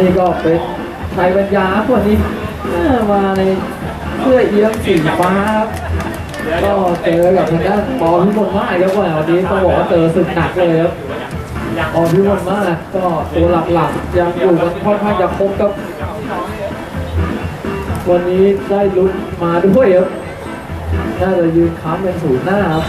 นี่ก็เป็นชัยปัญญาส่วนนี้มาในเสื้อเอี้ยมสีฟ้าก็เจอกับทางด้านปอพิมลมากครับว่าวันนี้ต้องบอกว่าเจอศึกหนักเลยครับปอพิมลมากก็ตัวหลักๆยังอยู่กันค่อนข้างจะครบครับ วันนี้ได้ลุ้นมาด้วยครับน่าจะยืนค้ำเป็นศูนย์หน้าครับ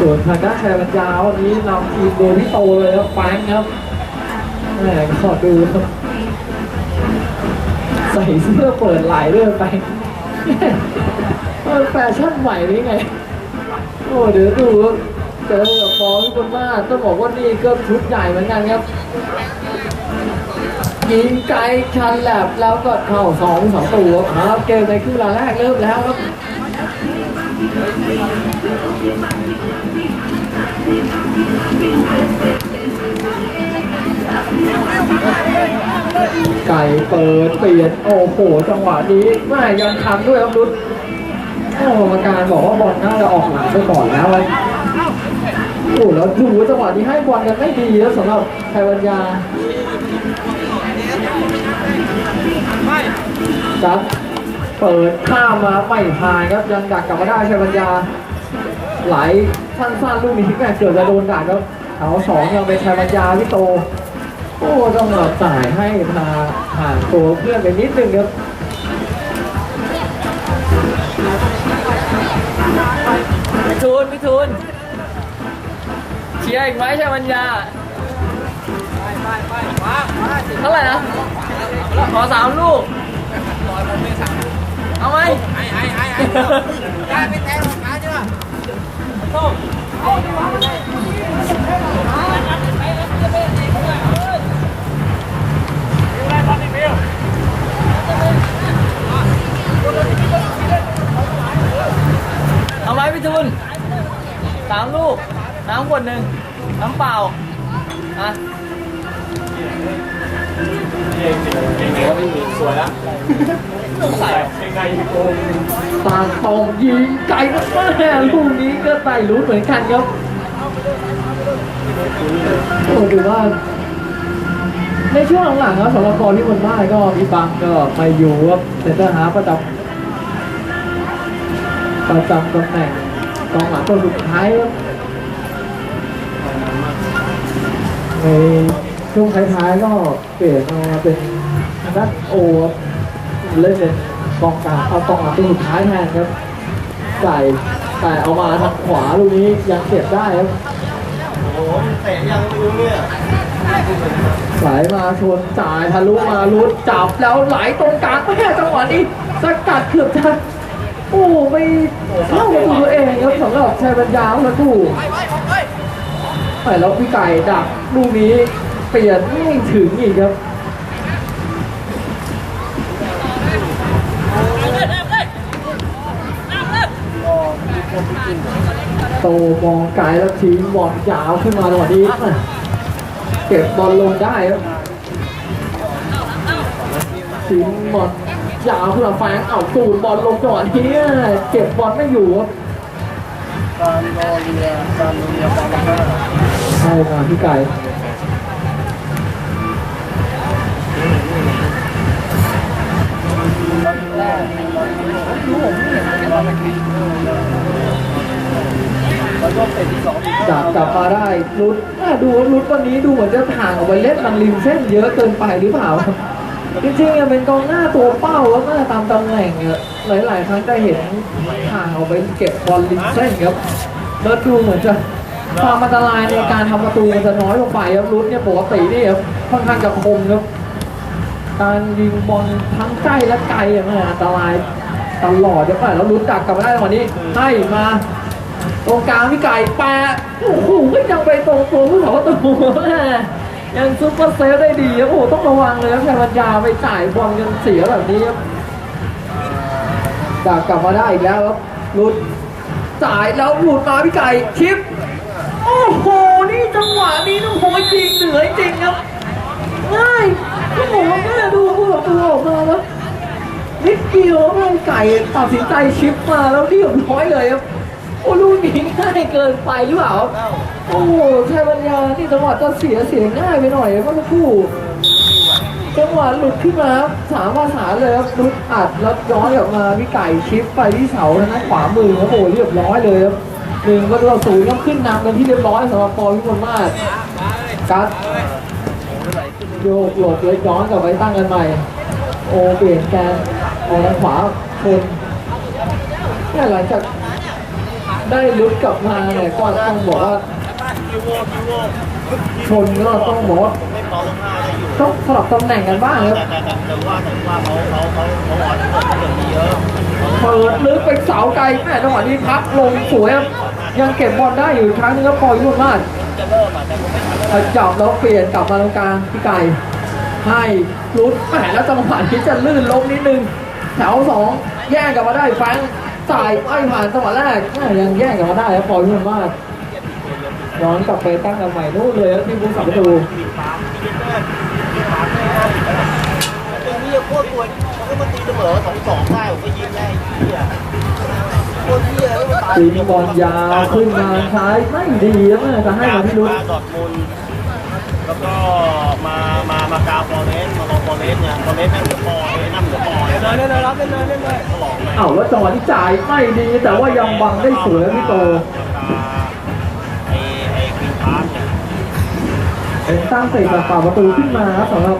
ส่วนทางด้านชัยปัญญาวันนี้นำทีมโดยพี่โตเลยครับแฟงครับแหมขอดูครับใส่เสื้อเปิดไหล่ด้วยแฟรงค์เออแฟชั่นใหม่นี่ไง โอ้เดี๋ยวดูเจอกับฟอร์มคนมากต้องบอกว่านี่ก็ชุดใหญ่เหมือนกันครับยิงไกลชันแลบแล้วก็เข้าสองสองตัวครับเกมในครึ่งเวลาแรกเริ่มแล้วครับ ไก่เปิดเปลี่ยนโอ้โหจังหวะนี้แม่ยังทันด้วยครับรุดโอ้กรรมการบอกว่าบอลน่าจะออกหลังไปก่อนแล้วเลยโอ้แล้วดูจังหวะนี้ให้บอลกันไม่ดีแล้วสำหรับไทยวัญญาครับ เปิดข้ามมาไม่ผ่านครับยังดักกลับมาได้ชัยวัญญาไหลสั้นๆลูกนี้แม่เกือบจะโดนดักครับเขาสองยังเป็นชัยวัญญาพี่โตโอ้ต้องแบบจ่ายให้พาผ่านตัวเพื่อนไปนิดนึงครับพี่ทูนพี่ทูนเชียร์อีกไหมใช่มัญญาเท่าไหร่นะขอสามลูก เอาไหมเอาไหมพี่ทูนสามลูก น้ำขวดหนึ่งน้ำเปล่า อะตาทองยิง ไกลมากแม่ลูกนี้ก็ไต่ลุ้นเหมือนกันครับโอ้ถือว่า ในช่วงหลังๆครับสำหรับกอที่มันได้ก็มีบังก็มาอยู่ครับเซนเตอร์ฮาร์ประจำประจำตำแหน่งกองหลังตัวสุดท้ายครับในช่วงท้ายๆก็เปลี่ยนมาเป็นทางด้านโอครับ เล่นเป็นกองกลางเอากองหลังตัวสุดท้ายแทนครับใส่แต่เอามาทางขวาลูกนี้ยังเก็บได้ครับโอ้แต่ยังรู้เรื่องสายมาชนจ่ายทะลุมาลุดจับแล้วไหลตรงกลางแม่จังหวะนี้สกัดเกือบจะโอ้ไม่เข้าประตูตัวเองครับสำหรับชัยบัญญาประตูแต่แล้วพี่ไก่ดักลูกนี้เปลี่ยนไม่ถึงอีกครับ ตมองไกลแล้วทิ้งบอลยาวขึ้นมาจังหวะนี้เก็บบอลลงได้ครับทิ้งบอลยาวขึ้นมาแฟงเอาตูดบอลลงจังหวะนี้เก็บบอลไม่อยู่ครับซานโนเรียซานโนเรียบาลาก้าใช่มาพี่ไก่จับกลั จับจับมาได้รุดอะดูว่ารุดวันนี้ดูเหมือนจะห่างออกไปเล่นทางริมเส้นเยอะเกินไปหรือเปล่า จริงๆอะเป็นกองหน้าตัวเป้าแล้วก็ตามตำแหน่งอะหลายๆครั้งจะเห็นห่างออกไปเก็บบอลริมเส้นครับแล้วดูเหมือนจะความอันตรายในการทำประตูมันจะน้อยลงไปครับรุดเนี่ยปกตินี่ครับค่อนข้างจะคมครับการยิงบอลทั้งใกล้และไกลอะมันอันตรายตลอดเดี๋ยวไปแล้วรุดดักกลับมาได้จังหวนี้ให้มา ตรงกลางพี่ไก่แปะโอ้โหก็ยังไปตรงตัวผู้สาประตูแม่ยังซุปเปอร์เซฟได้ดีครับโอ้โหต้องระวังเลยครับแพรวัญญาไปจ่ายบอลกันเสียแบบนี้ครับดักกลับมาได้อีกแล้วครับหลุดจ่ายแล้วหลุดมาพี่ไก่ชิปโอ้โหนี่จังหวะนี้ต้องโหยิงเหนือจริงครับง่ายโอ้โหแม่ดูผู้ประตูออกมาแล้วนิดเดียวแม่ไก่ตัดสินใจชิปมาแล้วเรียบร้อยเลยครับ โอ้ลูกนี้ง่ายเกินไปหรือเปล่า โอ้โหชัยปัญญานี่จังหวะจะเสียเสียง่ายไปหน่อยเมื่อสักครู่จังหวะหลุดขึ้นมาครับสามภาษาเลยครับลุดอัดแล้วย้อนกลับมาพี่ไก่ชิปไปที่เสาทางด้านขวามือโอ้โหเรียบร้อยเลยครับหนึ่งก็ตัวศูนย์ก็ขึ้นนำเป็นที่เรียบร้อยสำหรับปอพิมลมาศกัดโยกหลบเลยย้อนกลับไปตั้งกันใหม่ โอเปลี่ยนแกนออกทางขวาคนแค่หลังจาก ได้ลุกกลับมาเนี่ยก็ต้องบอกว่ายูโวยูโวชนก็ต้องบอกว่าต้องสลับตำแหน่งกันบ้างครับเนอะเปิดลึกเป็นเสาไกลแม่จังหวะนี้พับลงสวยครับยังเก็บบอลได้อยู่ครั้งนึงครับปล่อยยุ่งมากจะเริ่มอะแต่ผมไม่ทันแล้วเอาจับแล้วเปลี่ยนกลับมาตรงกลางพี่ไก่ให้รุดแหมแล้วจังหวะนี้จะลื่นล้มนิดนึงแถวสองแย่งกลับมาได้แฟง จ่ายไม่ผ่านจังหวะแรกแม่ยังแย่งกลับมาได้ครับปล่อยยุ่งมากย้อนกลับไปตั้งกันใหม่นู่นเลยครับที่ผู้สับประตูตรงนี้โคตรตัวเขาก็มาตีเสมอสองสองได้ผมก็ยิงได้เหี้ยโคตรเหี้ยแล้วมันตายตีบอลยาวขึ้นมาซ้ายไม่ดีแล้วแม่จะให้มาที่รุดมาดอดมุนแล้วก็มา มา มากาฟอเรสมาลองฟอเรสเนี่ยฟอเรสแม่งเหลือปอเลยน้ำ เหลือปอเลยเล่นเลยเล่นเลยรับเล่นเลยเล่นเลยเขาหลอกแม่งเอ้าแล้วจังหวะที่จ่ายไม่ดีแต่ว่ายังบังได้สวยครับพี่โตไอ้ไอ้ควีนพาร์คเนี่ยเป็นตั้งเตะจากฝ่าประตูขึ้นมาครับสำหรับ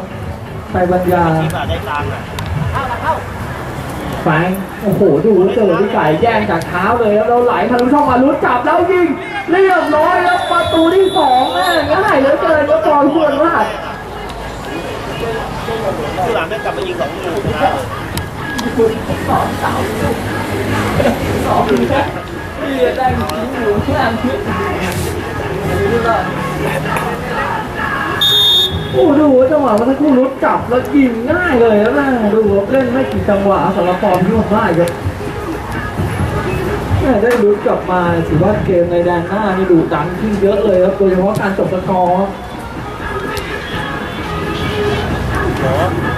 ไทยบัญญาที่มาได้ตังค์อะแฟงโอ้โหดูเจอพี่ไก่แย่งจากเท้าเลยแล้วเราไหลทะลุช่องมาลุ้นจับแล้วยิงเรียบร้อยแล้วประตูที่สองแม่ง่ายเหลือเกินก็ปล่อยเพื่อนพลาดที่หลังได้กลับมายิงสองลูกนะ สองถึงแค่ที่ได้ยิงอยู่ข้างล่างคือดูว่าโอ้ดูจังหวะเมันสักครู่ลุ้นจับแล้วยิงง่ายเลยแล้วนะดูเล่นไม่กี่จังหวะสำหรับฟอร์มที่ผมได้ครับได้ลุ้นกลับมาถือว่าเกมในแดนหน้านี่ดูดันขึ้นเยอะเลยครับโดยเฉพาะการจบสกอร์ครับโห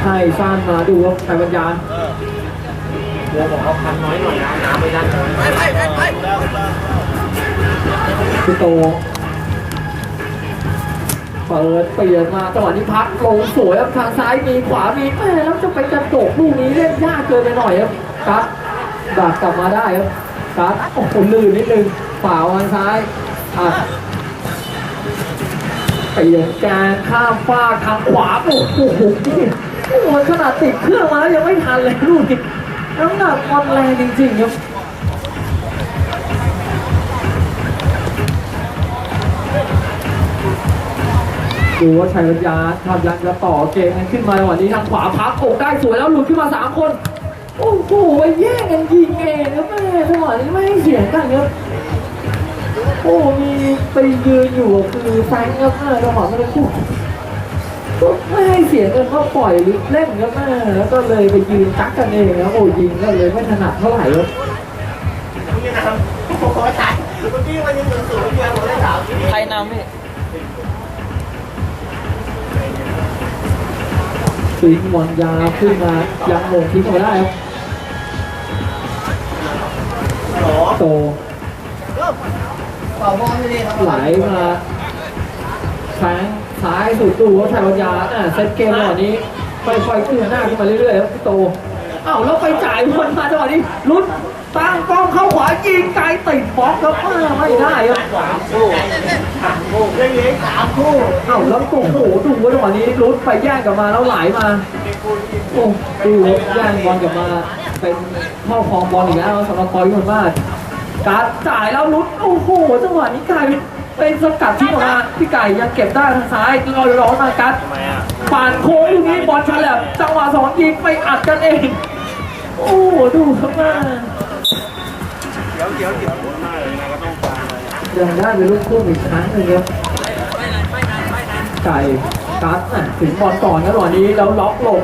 ให้ซ่านมาดูครับไทยปัญญา เออเดี๋ยวบอกเขาพันน้อยหน่อยนะน้ำไม่ดันไปไปไปไปแล้วแล้วพี่โตเปิดเปลี่ยนมาจังหวะนี้พักลงสวยครับทางซ้ายมีขวามีแม่แล้วจะไปกระโดดลูกนี้เล่นยากเกินไปหน่อยครับกัดดักกลับมาได้ครับกัดโอ้โหลื่นนิดนึงฝ่าวทางซ้ายอะเปลี่ยนแกนข้ามฟากทางขวาโอ้โหนี่โอ้โหขนาดติดเครื่องมาแล้วยังไม่ทันเลยลูกนี้ น้ำหนักมันแรงจริงๆครับดูว่าชัยวัญญาทำยังจะต่อเกมกันขึ้นมาในวันนี้ทางขวาพักโขกได้สวยแล้วหลุดขึ้นมาสามคน โอ้โหไปแย่งกันยิงเองครับแม่จังหวะนี้ไม่ให้เสียกันครับโอ้มีไปยืนอยู่คือแฟงครับแม่จังหวะไม่ได้คู่ ไม่ให้เสียงกันก็ปล่อยเล่นครับแม่แล้วก็เลยไปยืนตักกันเองครับโอ้ยิงก็เลยไม่ถนัดเท่าไหร่ครับนี่นะครับโอ้โหตายเมื่อกี้มันยังเหลือศูนย์เดียวผมได้สามทีใครนำพี่ทิ้งบอลยาวขึ้นมายังลงทิ้งออกมาได้ครับฮัลโหลโตเป่าบอลไม่ดีครับไหลมาแทง ซ้ายสุดตู้วัชชัยปัญญาอะเซตเกมจังหวะนี้ค่อยๆขึ้นหน้าขึ้นมาเรื่อยๆครับพี่โตอ้าวแล้วไปจ่ายบอลมาจังหวะนี้ลุ้นตั้งกล้องเข้าขวายิงไกลติดบล็อกครับอ้าวไม่ได้ครับสามคู่สามคู่เล่นเลี้ยงสามคู่อ้าวแล้วโอ้โหดูว่าจังหวะนี้ลุ้นไปแย่งกลับมาแล้วไหลมาโอ้ดูแย่งบอลกลับมาเป็นเข้าครองบอลอีกแล้วสำหรับคอยคนมากการจ่ายแล้วลุ้นโอ้โหจังหวะนี้กลายเป็น เป็นสกัดทิ้งออกมาพี่ไก่ยังเก็บได้ทางซ้ายลอยร้อนมากัดทำไมอะผ่านโค้งลูกนี้บอลฉลับจังหวะสองยิงไปอัดกันเอง โอ้โหดูครับแม่เดี๋ยวเดี๋ยวเดี๋ยวหน้าเลยนะก็ต้องการเลยยังได้เป็นลูกคู่อีกครั้งหนึ่งครับไก่กัดอะถึงบอลก่อนครับตอนนี้แล้วล็อกหลบ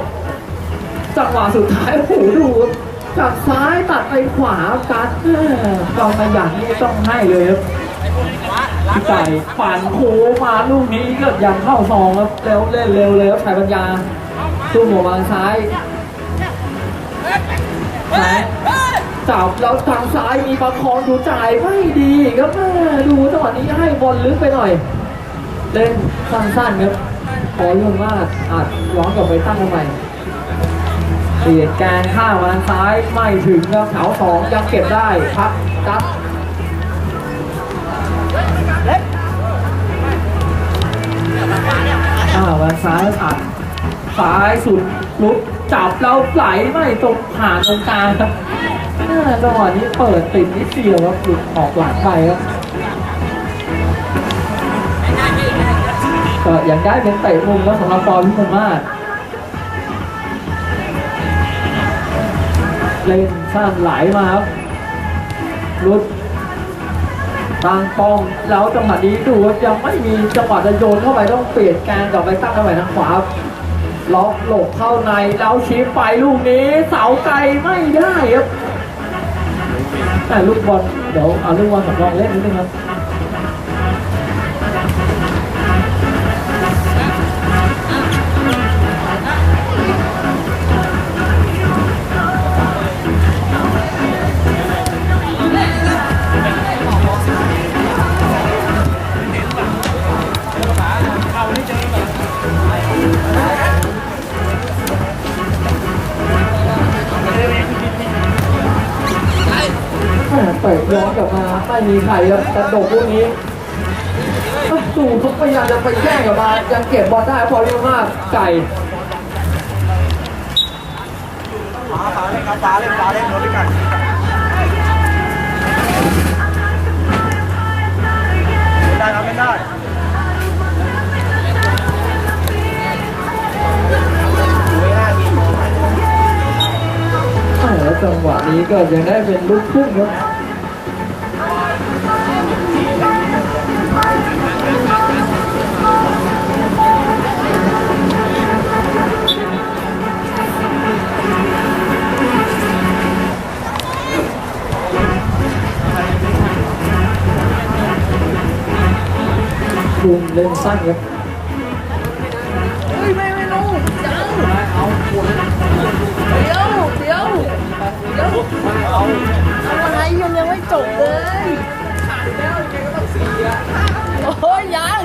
จังหวะสุดท้ายโอ้โหดูครับจากซ้ายตัดไปขวากัดแม่กองขยันนี่ต้องให้เลยครับ พี่ไก่ปั่นโค้งมาลูกนี้ก็ยังเข้าซองครับเร็วเล่นเร็วเลยครับชายปัญญาตู้หัววางซ้ายซ้ายจับแล้วทางซ้ายมีประคองดูจ่ายไม่ดีครับแม่ดูจังหวะนี้ให้บอลลึกไปหน่อย เล่นสั้นๆครับพอลุ่นมากอาจย้อนกลับไปตั้งทำไมเปลี่ยนแกนข้างมางซ้ายไม่ถึงครับแถวสองยังเก็บได้พักจับ อ่าวซ้ายอัดซ้ายสุดลุกจับแล้วไหลไม่ตรงผ่านตรงกลางครับอ่าจังหวะนี้เปิดติดนิดเดียวครับหลุดออกหลังไปครับก็ยังได้เป็นเตะมุมแล้วสำหรับฟอร์มพิมมาศเล่นสั้นไหลมาครับลุด บางป้องแล้วจังหวะนี้ดูว่ายังไม่มีจังหวะจะโยนเข้าไปต้องเปลี่ยนการกลับไปตั้งเข้าไปทางขวาล็อกหลบเข้าในแล้วชี้ไปลูกนี้เสาไกลไม่ได้ครับแต่ลูกบอลเดี๋ยวเอาลูกบอลสำรองเล่นนิดนึงครับ เตะย้อนกลับมาไม่มีใครครับกระโดดพวกนี้อะดูทุกพยายามจะไปแย่งกลับมายังเก็บบอลได้พอเรียกมากไก่ฟ้าฟ้าเล่นครับฟ้าเล่นฟ้าเล่นรถด้วยกันไม่ได้ครับไม่ได้ จังหวะนี้ก็ยังได้เป็นลูกพุ่งครับลุมเล่นสั้นครับ อาอะไรยังยังไม่จบเลยโอ้ยยัง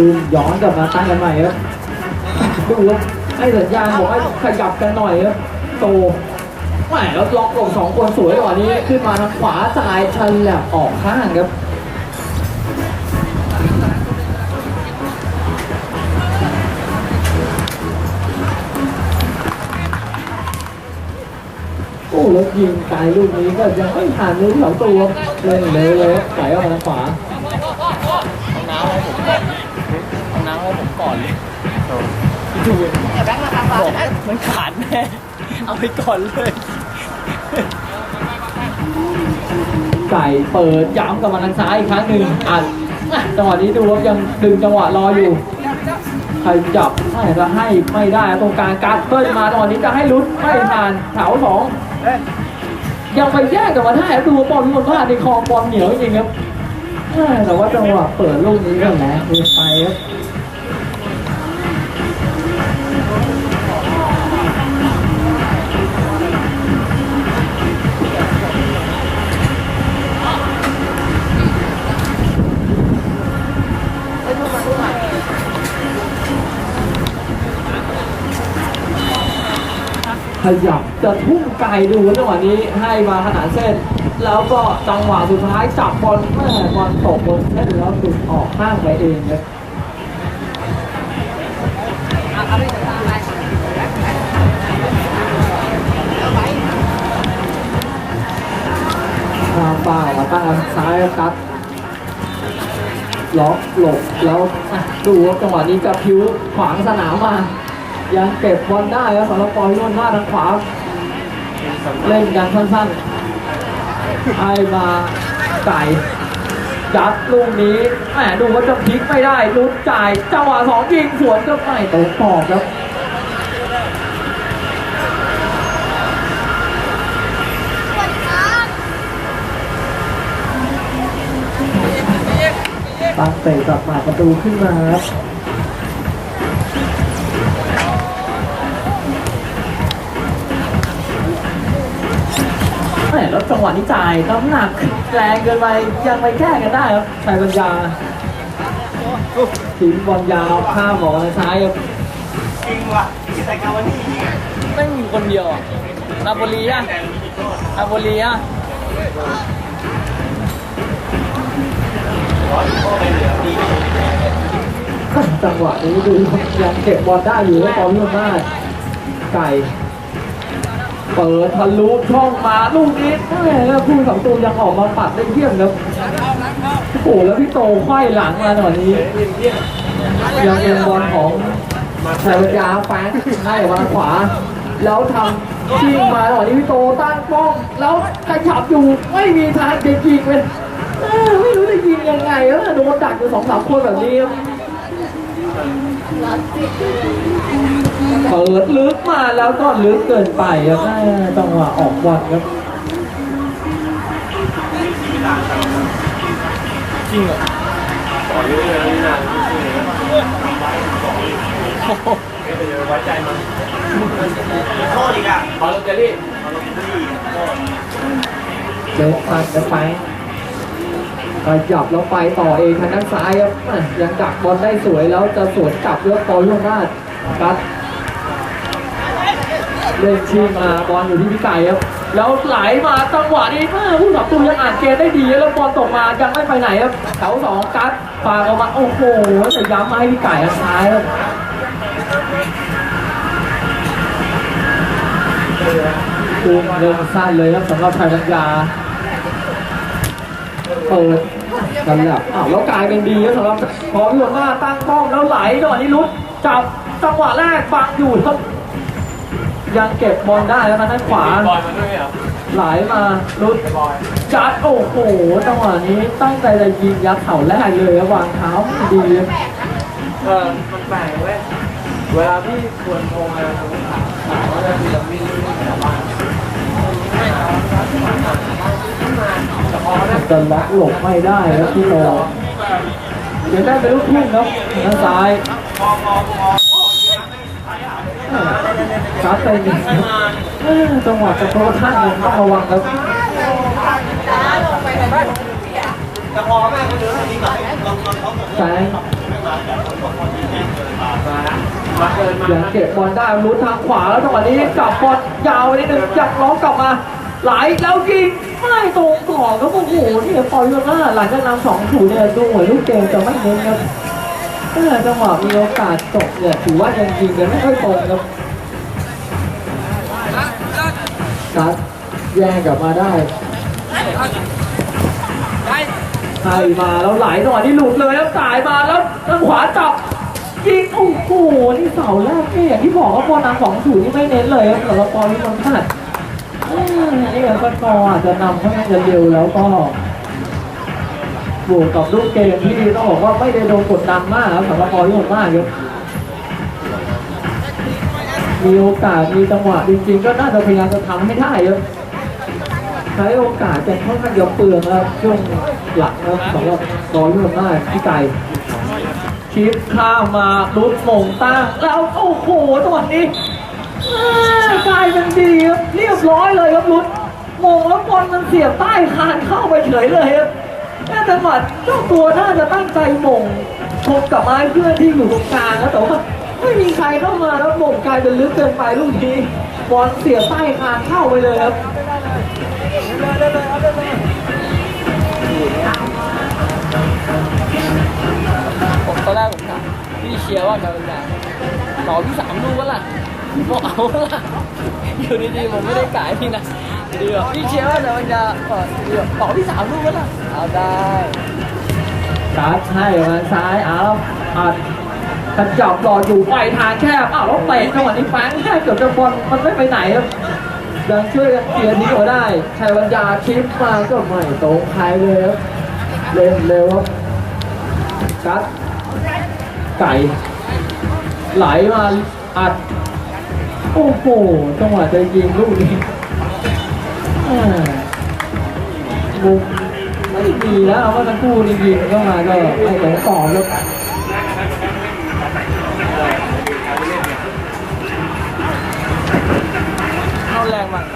คือย้อนกลับมาตั้งกันใหม่ครับดูครับให้สัญญาณบอกให้ขยับกันหน่อยครับ โตแหมแล้วล็อกลงสองคนสวยกว่านี้ขึ้นมาทางขวาจ่ายชันแหลบออกข้างครับโอ้แล้วยิงไกลลูกนี้ก็ยังไม่ผ่านมือสองตัวเล่นเลยเลยครับไหลออกมาทางขวาเอาน้ำให้ผมก่อนเลยดูแบงค์มาทำบอกมันขาดแน่ เอาไปก่อนเลย ไก่เปิดย้ำกับมาทางซ้ายอีกครั้งหนึ่งอัดอะจังหวะนี้ดูว่ายังดึงจังหวะรออยู่ ใครจับไม่จะให้ไม่ได้ตรงกลางการดเบิ้ลมาจังหวะนี้จะให้ลุ้นไม่ผ่านแถวสองยังไปแยกกับมาได้ดูว่าบอลมันพลาดในคอบอลเหนียวจริงครับแต่ว่าจังหวะเปิดลูกนี้ก็แหลกเกินไปครับ ยับจะทุ่มไกลดูจังหวะนี้ให้มาขนาดเส้น แล้วก็จังหวะสุดท้ายจับบอลแม่บอลตกบนเส้นแล้วหลุดออกข้างไปเองครับทางป่ามาตั้งทางซ้ายครับล็อกหลบแล้วดูว่าจังหวะนี้กระพิ้วขวางสนามมา ยังเก็บบอลได้ครับสารปอยล้นหน้าทางขวา เล่นกันสั้นๆไอมาไก่จัดลูกนี้แหมดูว่าจะพลิกไม่ได้ลุ้นจ่ายจังหวะสองยิงสวนก็ไม่ตกปอกครับตั้งเตะกลับมาประตูขึ้นมาครับ แหมแล้วจังหวะนี้จ่ายน้ำหนักแรงเกินไปยังไปแก้กันได้ครับชัยปัญญาทิ้งบอลยาวข้ามหมอในซ้ายครับจริงว่ะแต่กาวานี่ยิงไม่มีคนเดียวอะนาโปลีอะนาโปลีอะจังหวะนี้ดูยังเก็บบอลได้อยู่แล้วบอลเรื่องมากไก่ เปิดทะลุช่องมาลูกนี้แม่แล้วผู้สองตัวยังออกมาปัดได้เยี่ยมครับโอ้โหแล้วพี่โตไขว้หลังมาหน่อยนี้ ยังเป็นบอลของชัยวัญญาแฟงให้มาขวา แล้วทำชิงมาหน่อยนี้พี่โตตั้งป้องแล้วขยับอยู่ไม่มีทางจะยิงเลยไม่รู้จะยิงยังไงแล้วโดนดักอยู่สองสามคนแบบนี้ครับ เปิดลึกมาแล้วก็ลึกเกินไปครับจังหวะออกบอลครับจริงเหรอโทษอีกอะขอลอตเตอรี่เจอพันจะไปขยับแล้วไปต่อเองทางด้านซ้ายครับยังดักบอลได้สวยแล้วจะสวนกลับเลือกปอยลงมาครับ เล่นชิงมาบอลอยู่ที่พี่ไก่ครับ แล้วไหลมาจังหวะนี้ม่ผู้สับตัวยังอ่านเกมได้ดีแล้วบอลตกมายังไม่ไปไหนครับแถวสองกัดฝากออกมาโอ้โหแต่ย้ำมาให้พี่ไก่อันท้ายครับตูมเดินสั้นเลยครับสำหรับไทยปัญญาเปิดกันแบบอ้าวแล้วกลายเป็นดีแล้วสำหรับพอพี่หัวหน้าตั้งป้อมแล้วไหลจังหวะนี้รุดจับจังหวะแรกฟังอยู่ครับ ยังเก็บบอลได้แล้วนะด้านขวา บอยมาด้วยเหรอไหลมารุดจัดโอ้โหจังหวะนี้ตั้งใจจะยิงยัดเข่าแรกเลยครับวางเท้าดีเออมันแปลกเว้ยเวลาพี่ควรโทรมาทำถามถามว่าจะมีเราไม่รู้แถวบ้านไม่เอาแต่พอได้จะล็อกหลบไม่ได้ครับพี่โตเดี๋ยวได้เป็นลูกทุ่งครับด้านซ้าย ครับไปหนึ่งเออจังหวะจะโคท่านยังต้องระวังครับแต่พอแม่ก็เดินทางนี้มาลองลองเขาบอกแสงมาเกินมายังเก็บบอลได้ลุ้นทางขวาแล้วจังหวะนี้กลับบอลยาวไปนิดนึงอยากล้องกลับมาไหลแล้วยิงไม่ตรงก่อนครับโอ้โหนี่ปล่อยอยู่หน้าหลังจากนำสองถูเนี่ยดูเหมือนลูกเกมจะไม่เน้นครับ เออจังหวะมีโอกาสตกเนี่ยถือว่ายังยิงกันไม่ค่อยตรงครับกัดแย่งกลับมาได้ไทยมาแล้วไหลจังหวะนี้หลุดเลยแล้วจ่ายมาแล้วทางขวาจับยิงโอ้โหนี่เสาแรกเนี่ยอย่างที่บอกว่าบอลนำสองศูนย์นี่ไม่เน้นเลยครับสำหรับปอนี่มันพลาดเอ้ยนี่ก็กออาจจะนำค่อนข้างจะเร็วแล้วก็ บวกกับลูกเกมที่ต้องบอกว่าไม่ได้โดนกดดันมากครับสำหรับปอนี่มากครับมีโอกาสมีจังหวะจริงๆ ก็น่าจะพยายามจะทำให้ได้ครับใช้โอกาสเป็นค่อนข้างเยอเปลืองครับช่วงหลังครับสำหรับปอนี่มากพี่ไก่ชิปข้ามมาลุดมงตั้งแล้วโอ้โหตอนนี้เอ้กลายเป็นดีครับเรียบร้อยเลยครับลุดมงแล้วบอลมันเสียบใต้คานเข้าไปเฉยเลยครับ แม่แต่หมัดเจ้าตัวน่าจะตั้งใจมงชกกับไม้เพื่อนที่อยู่ตรงกลางแล้วแต่ว่าไม่มีใครเข้ามาแล้วมงกลายเป็นลึกเกินไปลูกนี้บอลเสียบใต้คานเข้าไปเลยครับผมตอนแรกผมถามพี่เชียร์ว่าจะเป็นแบบต่อพี่สามลูกวะล่ะบอกเอาล่ะอยู่ดีๆผมไม่ได้กายพี่นะ ดีแบบพี่เชียร์ว่าจะมันจะเออดีแบบต่อพี่สามลูกวะล่ะเอาได้การ์ดให้มาซ้ายเอาอัดกระจับรออยู่ไปทางแคบอ้าวแล้วเตะจังหวะนี้แฟงแค่เกือบจะบอลมันไม่ไปไหนครับยังช่วยกันเกียร์นี้ออกได้ชัยวัญญาชิปมาก็ไม่ตรงใครเลยครับเล่นเร็วครับกัดไก่ ไหลมาอัด โอ้โหจังหวะจะยิงลูกนี้ อ่ามุมมีแล้วเมื่อสักครู่นี่ยิงเข้ามาก็ไม่ตรงต่อรับเข้าแรงมาก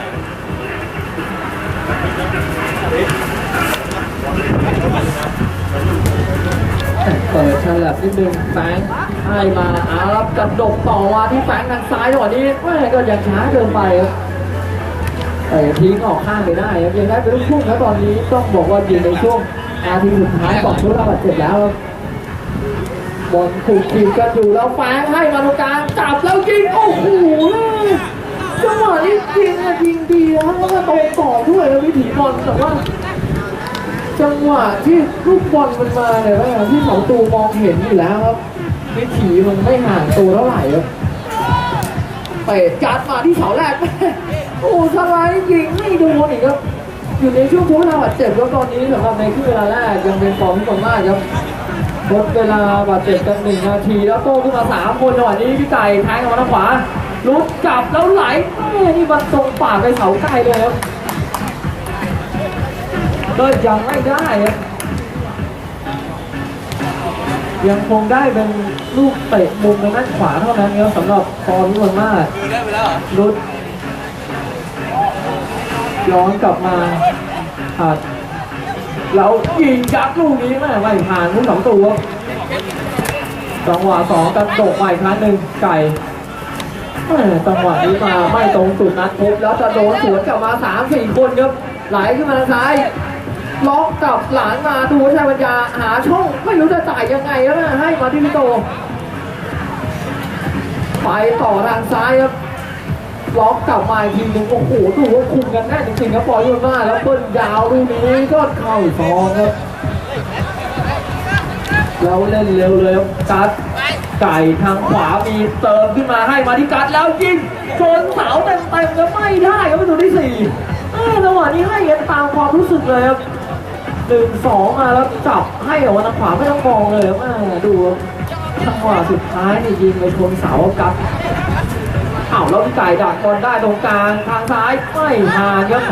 เปิดฉลับนิดนึงแฟงให้มาอารับกระดกต่อมาที่แฟงทางซ้ายจังหวะนี้แม่ก็ยังช้าเกินไปครับ แต่ทิ้งออกข้างไปได้ครับยังได้เป็นลูกทุ่งแล้วตอนนี้ต้องบอกว่ายิงในช่วงนาทีสุดท้ายก่อนทุกระบาดเจ็บแล้วบอลถูกทีบกันอยู่แล้วแฟงให้มาตรงกลางจับแล้วยิงโอ้โหจังหวะนี้ยิงอะยิงดีครับแล้วก็ตรงต่อด้วยแล้ววิถีบอลแต่ว่าจังหวะที่ลูกบอลมันมาเนี่ยนะที่เสาตูมองเห็นอยู่แล้วครับวิถีมันไม่ห่างตัวเท่าไหร่ครับเตะจัดมาที่เสาแรก โอ้สไลด์ยิงไม่โดนอีกครับ อยู่ในช่วงพุทธบาดเจ็บแล้วตอนนี้สำหรับในครึ่งเวลาแรกยังเป็นฟอร์มที่ดีมากครับลดเวลาบาดเจ็บกันหนึ่งนาทีแล้วโต้ขึ้นมาสามคนจังหวะนี้พี่ไก่แทงออกมาทางขวาลุกจับแล้วไหลแม่นี่มันตรงปากไปเสาไกลเลยครับก็ยังไม่ได้ครับยังคงได้เป็นลูกเตะมุมทางด้านขวาเท่านั้นครับสำหรับฟอร์มที่มันมากดูได้ไปแล้วเหรอรุด ย้อนกลับมาหัดแล้วยิงยัดลูกนี้แม่ไม่ผ่านผู้สองตัวจังหวะสองกระโดดไปครั้งหนึ่งไก่จังหวะนี้มาไม่ตรงจุดนัดพบแล้วจะโดนสวนกลับมาสามสี่คนครับไหลขึ้นมาทางซ้ายล็อกกับหลังมาดูวัชชัยปัญญาหาช่องไม่รู้จะจ่ายยังไงแล้วนะให้มาที่พี่โต ไปต่อทางซ้ายครับ ล็อกกลับมาอีกทีหนึงโอ้โหดูว่าคุมกันแน่นจริงๆครับปอยยุ่นมาแล้วเปิ้ลยาวลูกนี้ก็เข้าซองครับแล้วเล่นเร็วเลยครับกัดไก่ทางขวามีเติมขึ้นมาให้มาที่กัดแล้วยิงชนเสาเต็มๆแล้วไม่ได้ครับประตูที่สี่เอ้จังหวะนี้ให้กันตามความรู้สึกเลยครับหนึ่งสองมาแล้วจับให้ออกมาทางขวาไม่ต้องมองเลยครับแม่ดูจังหวะสุดท้ายนี่ยิงไปชนเสากัด ล้วไก่ดักบอลได้ตรงกลางทางซ้ายไม่ห่างครับ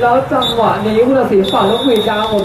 แล้วจังหวะนี้ผู้ตัดสินฝั่าลูกหวีดยาวหมดเว